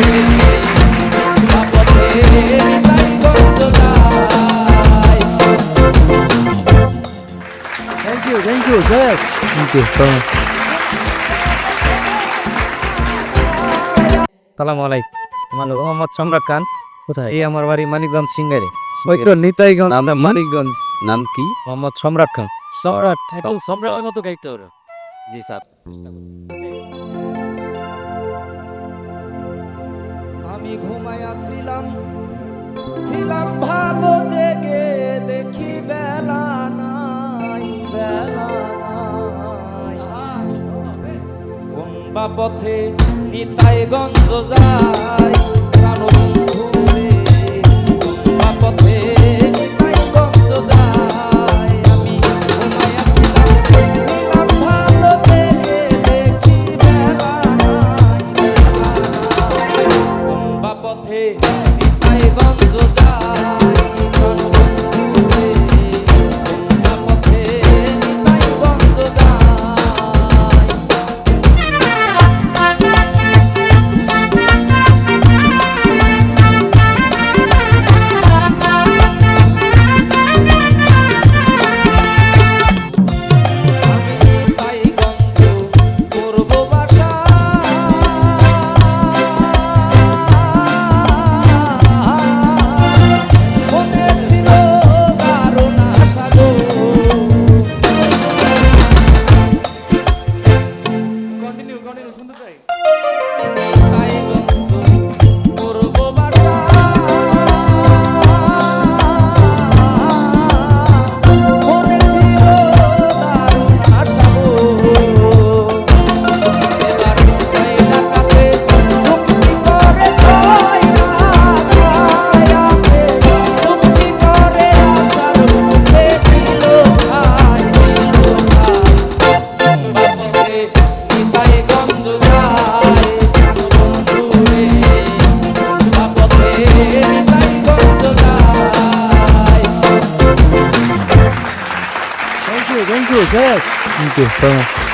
Thank you thank you sir thank you so much সালাম আলাইকুম। আমার নাম মোহাম্মদ সম্রাট খান। কোথায়? এই আমার বাড়ি মানিকগঞ্জ সিঙ্গারে। ওই তো নিতাইগঞ্জ। আমরা মানিকগঞ্জ। নাম কি? মোহাম্মদ সম্রাট খান। সম্রাট সম্রাট মতো গাইতে জি স্যার। আমি ঘুমাইয়াছিলাম ছিলাম ভালো জেগে, দেখি বেলা নাই, বেলা কোন বা পথে নিতাই গঞ্জ যায় কন্টিনিউ কন্টিনিউ শুনতে চাই interessante. Intenção